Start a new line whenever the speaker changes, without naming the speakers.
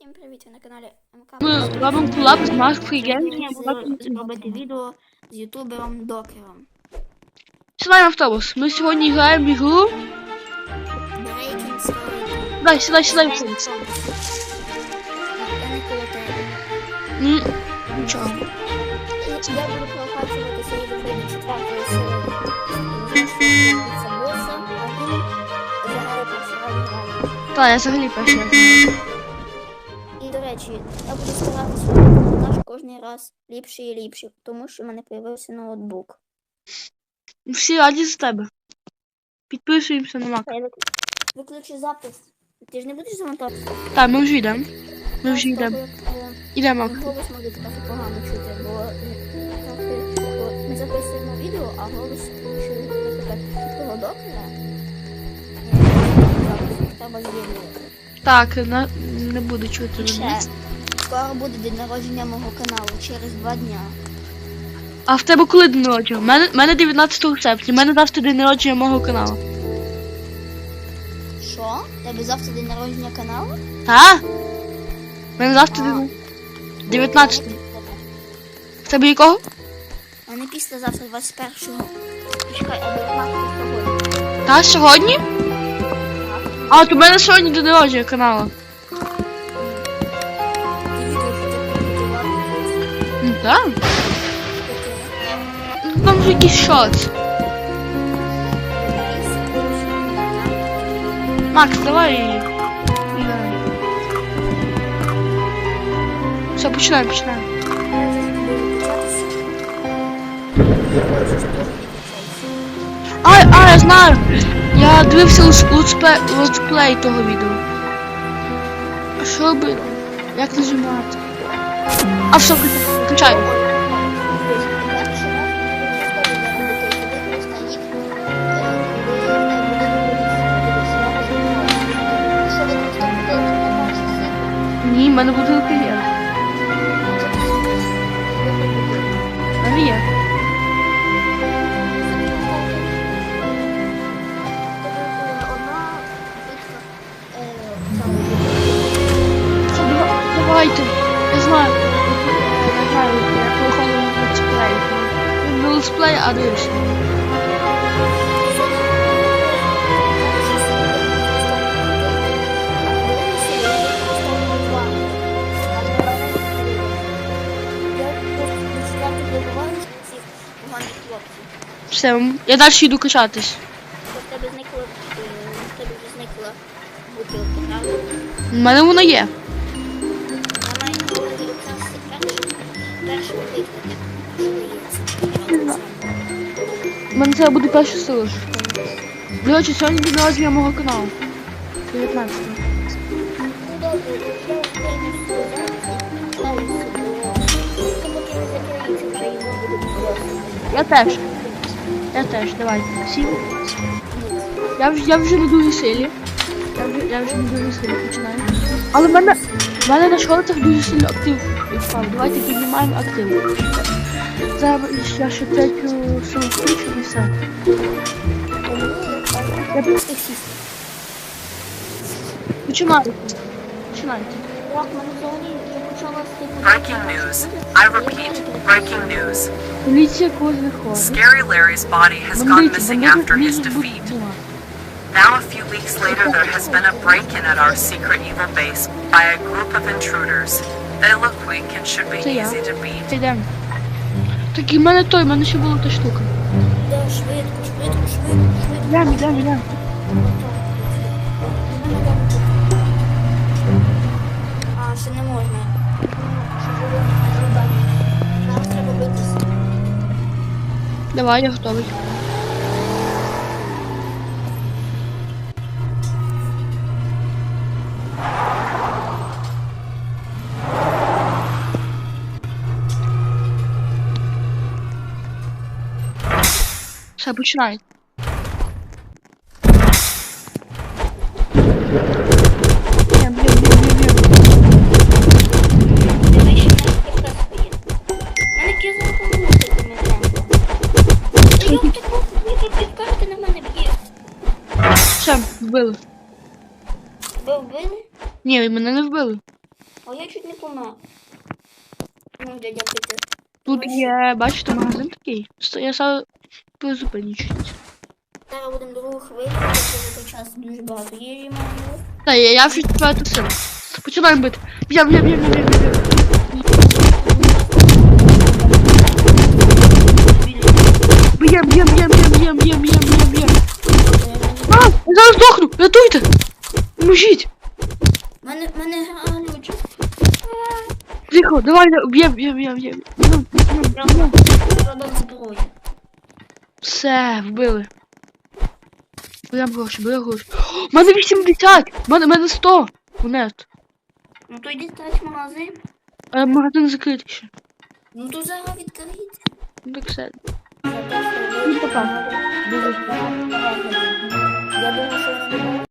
Всім привіт, ви на каналі МК.
Ми робимо колаб з Маскою Геймінг.
Зробити відео з ютубером Докером.
Сідай на автобус. Ми сьогодні граємо в ігру. Дай, сідай, сідай.
Я не коло тебе.
Нічого.
Я буду прокачуватися і виходить четвертої серії. Це боса, а він взагалі перший грає.
Та, я взагалі перший граю.
Я буду старатися робити наш кожен раз ліпше і ліпше, тому що в мене появився ноутбук.
Всі раді за тебе. Підписуємося на Мак.
Я вик- Виключи запис. Ти ж не будеш замонтувати?
Так, ми вже йдемо. Ми вже йдемо. Ідемо, Мак.
Голос може трохи погано чути, бо е, трохи, бо ми записуємо відео, а голос чую, наприклад, того доктора. е, Треба змінювати.
Так, на... не буду чути.
Ще,
мене.
Скоро буде день народження мого каналу, через два дня.
А в тебе коли день народження? У мене, мене 19 серпня. У мене завтра день народження мого каналу.
Що? Тебе завтра день народження каналу?
Та? У мене завтра день. 19. В тебе якого?
А не післязавтра 21-го. Чекай, а 19 сьогодні.
Та, сьогодні? А, то в мене сьогодні день народження каналу. Ну, Там вже якийсь. Макс, давай. Да. Все, починаємо, починаємо. А, а, я знаю. Я дивився летс- летсплей, того відео. А що робити? Як нажимати? А все, включаю. Ні, в мене бутилка є. Є. А дивишся. Все, я далі йду качатись.
В тебе зникла бутилка, правда?
У мене вона є. Мене це буде перша сила. До речі, сьогодні день народження мого каналу. 19.
Ну я не буде
теж. Я теж, давайте. Всі. Я вже, я вже на дуже силі. Я вже, я вже на дуже силі починаю. Але в мене, в мене на школицях дуже сильно актив впав. Давайте піднімаємо актив. Зараз я ще третю силу включу і все. Я б- Починайте. Починайте.
Так, мене взагалі, я почала з типу...
Breaking news. I repeat, breaking news.
Поліція когось виходить.
Scary Larry's body has gone
Бандити,
missing
бандити,
after his
лізуть в
defeat. Now, a few weeks later, there has been a break in at our secret evil base by a group of intruders. They look weak and should be
Це я.
easy to beat.
Йдемо. Так і в мене той, в мене ще була та штука.
Да, швидко, швидко, швидко, швидко.
Йдемо, йдемо, йдемо.
А, ще не можна. Зараз треба битися.
Давай, я готовий. Все, починай. Б'єм, б'єм, б'єм, б'єм, б'єм.
Диви, ще навіть кафе стоїть. Мене кізно помогти коментарем. Та як таку підкарти на мене б'є?
Все, вбили.
Ви вбили?
Ні, мене не вбили.
А я чуть не помер. Ну, дядя Петя.
Тут є, бачите, магазин такий. Сто- Я сам призупинюсь.
Зараз будемо другу хвилю, за той час дуже багато їжі маю.
Та я, я вже четверту силу. Починаємо бити. Б'єм, б'єм, б'єм, б'єм, б'єм. Б'єм, б'єм, б'єм, б'єм, б'єм, б'єм, б'єм, б'єм, б'єм. А, я зараз здохну, рятуйте. Поможіть.
Мене, мене глючить.
Тихо, давай, б'єм, б'єм, б'єм, б'єм. Б'єм, б'єм, б'єм.
Продав зброю.
Все, вбили. Берем гроші, берем гроші. О, в мене 80! В мене, в мене 100 монет.
Ну то йди стать магазин.
А магазин закритий ще.
Ну то зараз відкрийте.
Ну так все.
Ви-
Ну, пока.
Я думаю, що